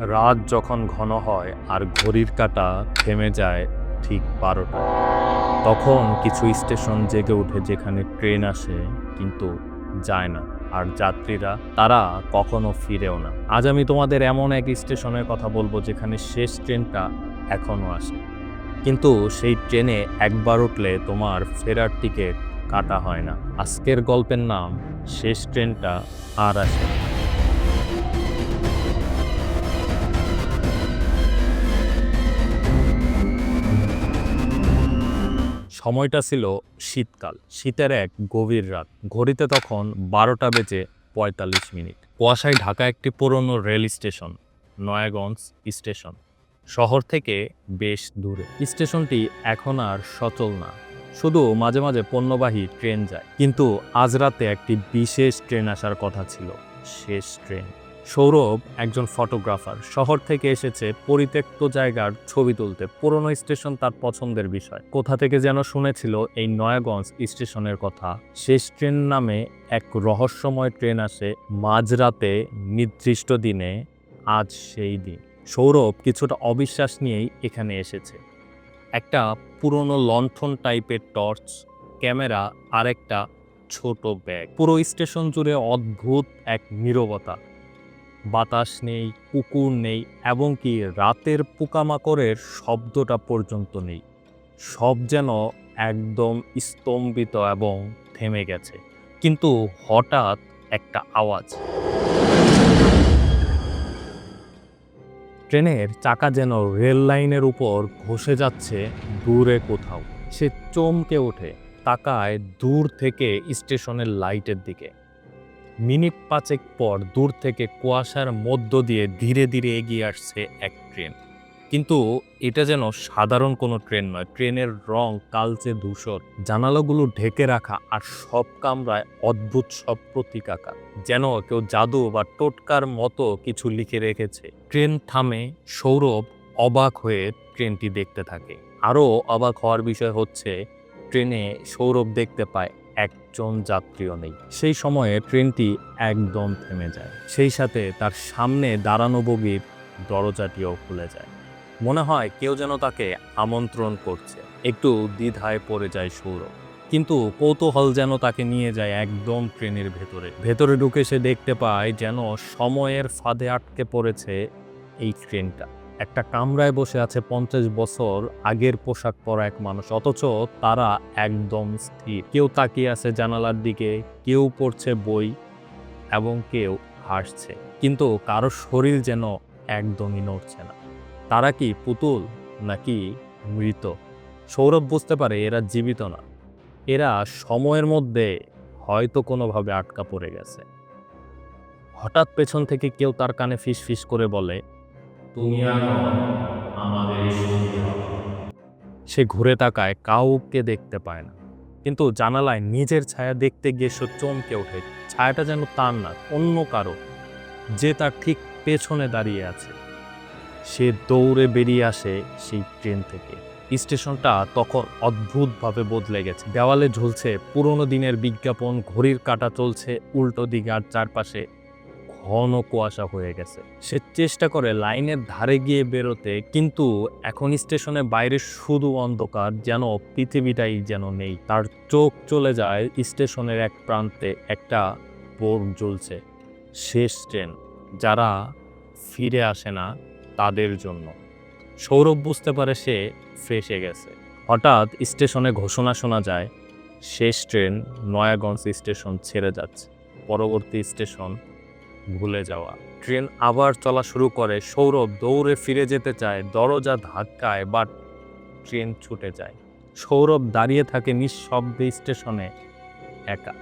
রাত যখন ঘন হয় আর ঘড়ির কাটা থেমে যায় ঠিক বারোটা, তখন কিছু স্টেশন জেগে ওঠে যেখানে ট্রেন আসে কিন্তু যায় না। আর যাত্রীরা, তারা কখনো ফিরেও না। আজ আমি তোমাদের এমন এক স্টেশনের কথা বলব যেখানে শেষ ট্রেনটা এখনও আসে। কিন্তু সেই ট্রেনে একবার উঠলে তোমার ফেরার টিকিট কাটা হয় না। আজকের গল্পের নাম, শেষ ট্রেনটা আর আসে না। সময়টা ছিল শীতকাল। শীতের এক গভীর রাত। ঘড়িতে তখন বারোটা বেজে পঁয়তাল্লিশ মিনিট। কুয়াশায় ঢাকা একটি পুরনো রেল স্টেশন, নয়াগঞ্জ স্টেশন। শহর থেকে বেশ দূরে। স্টেশনটি এখন আর সচল না। শুধু মাঝে মাঝে পণ্যবাহী ট্রেন যায়। কিন্তু আজ রাতে একটি বিশেষ ট্রেন আসার কথা ছিল। শেষ ট্রেন। সৌরভ একজন ফটোগ্রাফার। শহর থেকে এসেছে পরিত্যক্ত জায়গার ছবি তুলতে। পুরনো স্টেশন তার পছন্দের বিষয়। কোথা থেকে যেন শুনেছিল এই নয়াগঞ্জ স্টেশনের কথা। শেষ ট্রেন নামে এক রহস্যময় ট্রেন আসে মাঝরাতে নির্দিষ্ট দিনে, আজ সেই দিন। সৌরভ কিছুটা অবিশ্বাস নিয়েই এখানে এসেছে। একটা পুরনো লণ্ঠন টাইপের টর্চ, ক্যামেরা আর একটা ছোট ব্যাগ। পুরো স্টেশন জুড়ে অদ্ভুত এক নীরবতা। বাতাস নেই কুকুর নেই এবং কি রাতের পোকামাকড়ের শব্দটা পর্যন্ত নেই। সব যেন একদম স্তম্ভিত এবং থেমে গেছে। কিন্তু হঠাৎ একটা আওয়াজ। ট্রেনের চাকা যেন রেল লাইনের উপর ঘষে যাচ্ছে দূরে কোথাও। সে চমকে ওঠে, তাকায় দূর থেকে স্টেশনের লাইটের দিকে। মিনিট পাঁচেক পর দূর থেকে কুয়াশার মধ্য দিয়ে ধীরে ধীরে এগিয়ে আসছে এক ট্রেন। কিন্তু এটা যেন সাধারণ কোনো ট্রেন নয়, ট্রেনের রং কালচে ধূসর, জানালাগুলো ঢেকে রাখা আর সব কামরায় অদ্ভুত সব প্রতীক আঁকা, যেন কেউ জাদু বা টোটকার মতো কিছু লিখে রেখেছে। ট্রেন থামে, সৌরভ অবাক হয়ে ট্রেনটি দেখতে থাকে। আরও অবাক হওয়ার বিষয় হচ্ছে, ট্রেনে সৌরভ দেখতে পায় একজন যাত্রীও নেই। সেই সময়ে ট্রেনটি একদম থেমে যায়। সেই সাথে তার সামনে দাঁড়ানো বগির দরজাটিও খুলে যায়। মনে হয় কেউ যেন তাকে আমন্ত্রণ করছে। একটু দ্বিধায় পড়ে যায় সৌরভ। কিন্তু কৌতূহল যেন তাকে নিয়ে যায় একদম ট্রেনের ভেতরে। ভেতরে ঢুকে সে দেখতে পায় যেন সময়ের ফাঁদে আটকে পড়েছে এই ট্রেনটা। একটা কামরায় বসে আছে পঞ্চাশ বছর আগের পোশাক পরা এক মানুষ, অথচ তারা একদম স্থির। কেউ তাকিয়ে আছে জানালার দিকে, কেউ পড়ছে বই এবং কেউ হাসছে। কিন্তু কারও শরীর যেন একদমই নড়ছে না। তারা কি পুতুল নাকি মৃত? সৌরভ বুঝতে পারে এরা জীবিত না। এরা সময়ের মধ্যে হয়তো কোনোভাবে আটকা পড়ে গেছে। হঠাৎ পেছন থেকে কেউ তার কানে ফিস ফিস করে বলে তুমি আমাদের। সে ঘুরে তাকায়, কাউকে দেখতে পায় না। কিন্তু জানালায় নিজের ছায়া দেখতে গিয়ে সে চমকে ওঠে। ছায়াটা যেন তার না, অন্য কারও। যে তার ঠিক পেছনে দাঁড়িয়ে আছে। সে দৌড়ে বেরিয়ে আসে সেই ট্রেন থেকে। স্টেশনটা তখন অদ্ভুতভাবে বদলে গেছে। দেওয়ালে ঝুলছে পুরনো দিনের বিজ্ঞাপন, ঘড়ির কাঁটা চলছে উল্টো দিকে আর চারপাশে ঘন কুয়াশা হয়ে গেছে। সে চেষ্টা করে লাইনের ধারে গিয়ে বেরোতে, কিন্তু এখন স্টেশনের বাইরে শুধু অন্ধকার, যেন পৃথিবীটাই যেন নেই। তার চোখ চলে যায় স্টেশনের এক প্রান্তে, একটা বোর্ড জ্বলছে। শেষ ট্রেন। যারা ফিরে আসে না, তাদের জন্য। সৌরভ বুঝতে পারে সে ফেসে গেছে। হঠাৎ স্টেশনে ঘোষণা শোনা যায়, শেষ ট্রেন নয়াগঞ্জ স্টেশন ছেড়ে যাচ্ছে। পরবর্তী স্টেশন ভুলে যাওয়া। ট্রেন আবার চলা শুরু করে, সৌরভ দৌড়ে ফিরে যেতে চায়, দরজা ধাক্কায়, বাট ট্রেন ছুটে যায়। সৌরভ দাঁড়িয়ে থাকে নিঃশব্দে স্টেশনে একা।